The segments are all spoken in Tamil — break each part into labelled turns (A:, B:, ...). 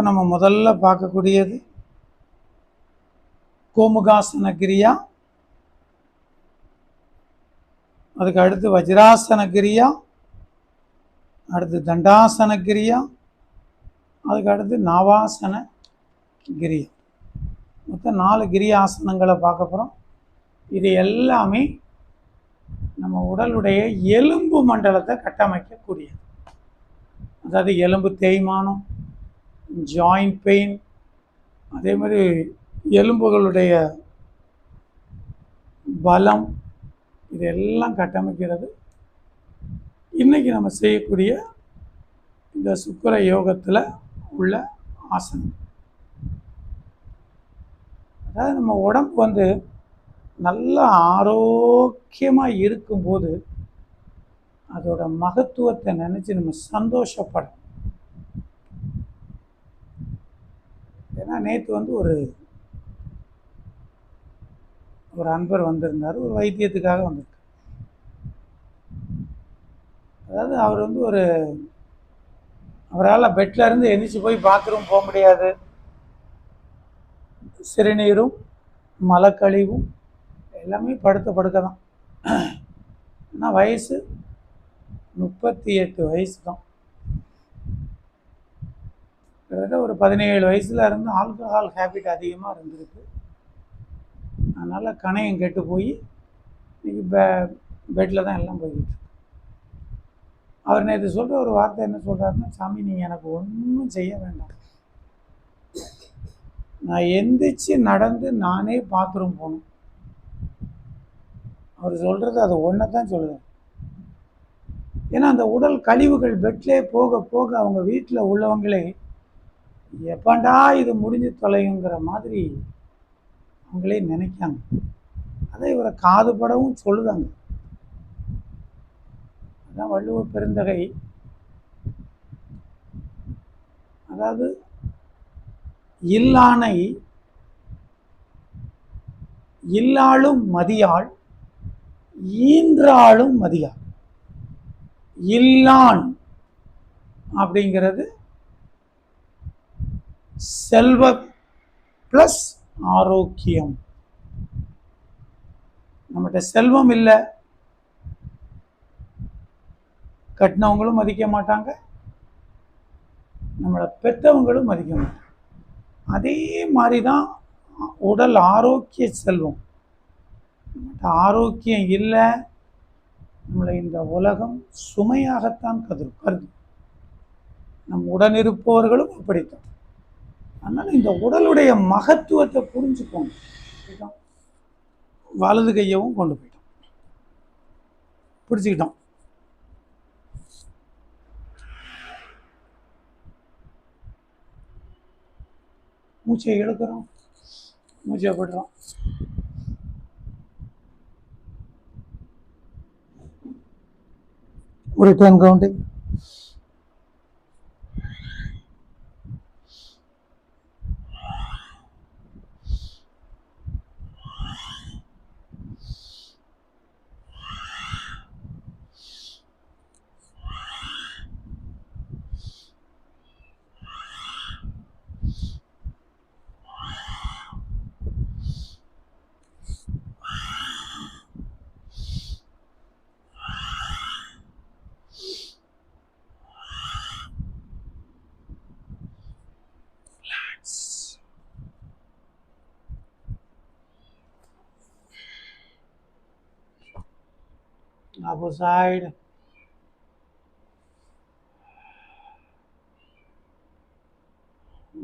A: இப்போ நம்ம முதல்ல பார்க்கக்கூடியது கோமுகாசன கிரியா. அதுக்கு அடுத்து வஜ்ராசன கிரியா. அடுத்து தண்டாசன கிரியா. அதுக்கு அடுத்து நாவாசன கிரியா. மொத்தம் நாலு கிரியாசனங்களை பார்க்க போகிறோம் இது எல்லாமே நம்ம உடலுடைய எலும்பு மண்டலத்தை கட்டமைக்கக்கூடியது. அதாவது எலும்பு தேய்மானம் ஜாயிண்ட் பெயின் அதே மாதிரி எலும்புகளுடைய பலம் இதெல்லாம் கட்டமைக்கிறது. இன்னைக்கு நம்ம செய்யக்கூடிய இந்த சுக்கர யோகத்தில் உள்ள ஆசனம். அதாவது நம்ம உடம்பு வந்து நல்லா ஆரோக்கியமாக இருக்கும்போது அதோட மகத்துவத்தை நினச்சி நம்ம சந்தோஷப்படணும். பார்த்தீங்கன்னா நேற்று வந்து ஒரு ஒரு அன்பர் வந்திருந்தார். ஒரு வைத்தியத்துக்காக வந்திருக்கார். அதாவது அவர் வந்து ஒரு அவரால் பெட்டில் இருந்து எந்திரிச்சு போய் பாத்ரூம் போக முடியாது. சிறுநீரும் மலக்கழிவும் எல்லாமே படுத்த படுக்க தான் ஆனால் வயசு முப்பத்தி எட்டு வயசு தான். கிட்டத்தட்ட ஒரு பதினேழு வயசில் இருந்து ஆல்கஹால் ஹேபிட் அதிகமாக இருந்திருக்கு. அதனால் கணையம் கெட்டு போய் இன்றைக்கி பெ பெட்டில் தான் எல்லாம் போய்கிட்டு அவர் நேற்று சொல்கிற ஒரு வார்த்தை என்ன சொல்கிறாருன்னா சாமி நீங்கள் எனக்கு ஒன்றும் செய்ய வேண்டாம். நான் எந்திரிச்சு நடந்து நானே பாத்ரூம் போகணும். அவர் சொல்கிறது அது ஒன்றை தான் சொல்லுவேன் ஏன்னா அந்த உடல் கழிவுகள் பெட்லே போக போக அவங்க வீட்டில் உள்ளவங்களே எப்பண்டா இது முடிஞ்சு தொலையுங்கிற மாதிரி அவங்களே நினைக்காங்க. அதை இவரை காதுபடவும் சொல்லுதாங்க. அதான் வள்ளுவ பெருந்தகை. அதாவது இல்லானை இல்லாளும் மதியாள் ஈன்றாளும் மதியாள். இல்லான் அப்படிங்கிறது செல்வ ப்ளஸ் ஆரோக்கியம். நம்மகிட்ட செல்வம் இல்லை. கட்டினவங்களும் மதிக்க மாட்டாங்க. நம்மளை பெற்றவங்களும் மதிக்க மாட்டாங்க. அதே மாதிரி தான் உடல் ஆரோக்கிய செல்வம். நம்மகிட்ட ஆரோக்கியம் இல்லை. நம்மளை இந்த உலகம் சுமையாகத்தான் கதிர் கருது நம் உடனிருப்பவர்களும் அப்படித்தான். அதனால் இந்த உடலுடைய மகத்துவத்தை புரிஞ்சுக்கோங்க. வலது கையவும் கொண்டு போயிட்டோம். பிடிச்சிக்கிட்டோம் மூச்சை இழுக்கிறோம். மூச்சை விடுறோம் ஒரு டென் கவுண்டிங் opposite side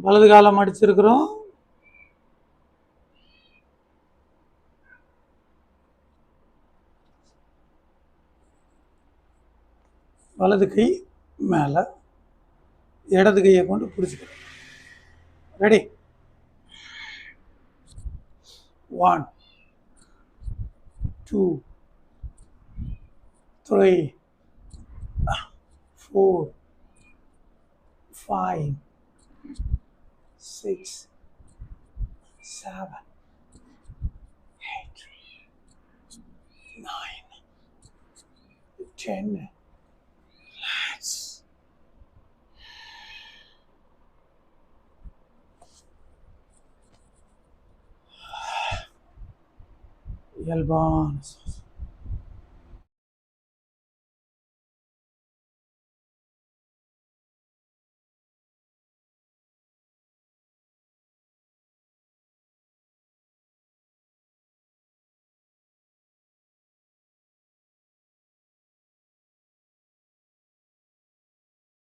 A: வலது காலம் அடிச்சிருக்கிறோம். வலது கை மேலே இடது கையை கொண்டு பிடிச்சிக்கிறோம். Ready one two three, four, five, six, seven, eight, nine, ten. Let's elbows.